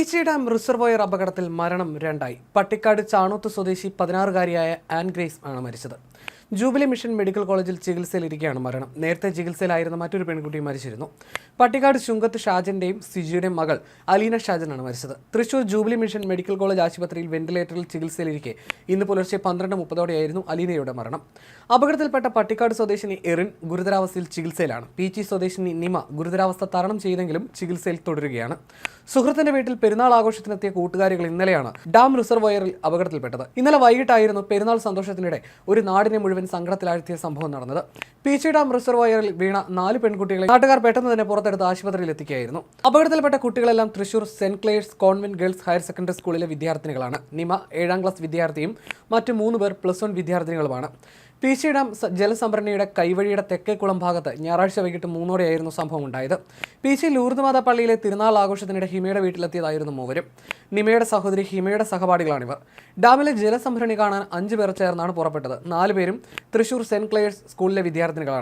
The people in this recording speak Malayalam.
പീച്ചി ഡാം റിസർവോയർ അപകടത്തിൽ മരണം രണ്ടായി. പട്ടിക്കാട് ചാണൂത്ത് സ്വദേശി പതിനാറുകാരിയായ ആൻ ഗ്രേസ് ആണ് മരിച്ചത്. ജൂബിലി മിഷൻ മെഡിക്കൽ കോളേജിൽ ചികിത്സയിലിരിക്കെയാണ് മരണം. നേരത്തെ ചികിത്സയിലായിരുന്ന മറ്റൊരു പെൺകുട്ടിയും മരിച്ചിരുന്നു. പട്ടിക്കാട് ചുങ്കത്ത് ഷാജന്റെയും സിജിയുടെയും മകൾ അലീന ഷാജനാണ് മരിച്ചത്. Thrissur Jubilee Mission Medical College ആശുപത്രിയിൽ വെന്റിലേറ്ററിൽ ചികിത്സയിലിരിക്കെ ഇന്ന് പുലർച്ചെ പന്ത്രണ്ട് മുപ്പതോടെയായിരുന്നു അലീനയുടെ മരണം. അപകടത്തിൽപ്പെട്ട പട്ടിക്കാട് സ്വദേശിനി എറിൻ ഗുരുതരാവസ്ഥയിൽ ചികിത്സയിലാണ്. പി ജി സ്വദേശിനി നിമ ഗുരുതരാവസ്ഥ തരണം ചെയ്തെങ്കിലും ചികിത്സയിൽ തുടരുകയാണ്. സുഹൃത്തിന്റെ വീട്ടിൽ പെരുന്നാൾ ആഘോഷത്തിനെത്തിയ കൂട്ടുകാരികൾ ഇന്നലെയാണ് ഡാം റിസർവോയറിൽ അപകടത്തിൽപ്പെട്ടത്. ഇന്നലെ വൈകിട്ടായിരുന്നു പെരുന്നാൾ സന്തോഷത്തിനിടെ ഒരു നാടിനെ മുഴുവൻ സങ്കടത്തിലാഴ്ത്തിയ സംഭവം നടന്നത്. പീച്ചി ഡാം റിസർവോയറിൽ വീണ നാല് പെൺകുട്ടികളെ നാട്ടുകാർ പെട്ടെന്ന് തന്നെ പുറത്തെടുത്ത് ആശുപത്രിയിൽ എത്തിക്കുകയായിരുന്നു. അപകടത്തിൽപ്പെട്ട കുട്ടികളെല്ലാം Thrissur saint Clare's convent girls higher secondary സ്കൂളിലെ വിദ്യാർത്ഥിനികളാണ്. നിമ ഏഴാം ക്ലാസ് വിദ്യാർത്ഥിയും മറ്റ് മൂന്ന് പേർ പ്ലസ് വൺ വിദ്യാർത്ഥിനികളുമാണ്. പി സി ഡാം ജലസംഭരണിയുടെ കൈവഴിയുടെ തെക്കേക്കുളം ഭാഗത്ത് ഞായറാഴ്ച വൈകിട്ട് മൂന്നോടെയായിരുന്നു സംഭവം ഉണ്ടായത് പി സി ലൂർദ്മാത പള്ളിയിലെ തിരുനാൾ ആഘോഷത്തിനിടെ ഹിമയുടെ വീട്ടിലെത്തിയതായിരുന്നു മൂവരും. നിമയുടെ സഹോദരി ഹിമയുടെ സഹപാഠികളാണിവർ. ഡാമിലെ ജലസംഭരണി കാണാൻ അഞ്ചു പേർ ചേർന്നാണ് പുറപ്പെട്ടത്. നാലുപേരും തൃശൂർ സെന്റ് ക്ലേഴ്സ് സ്കൂളിലെ വിദ്യാർത്ഥിനികളാണ്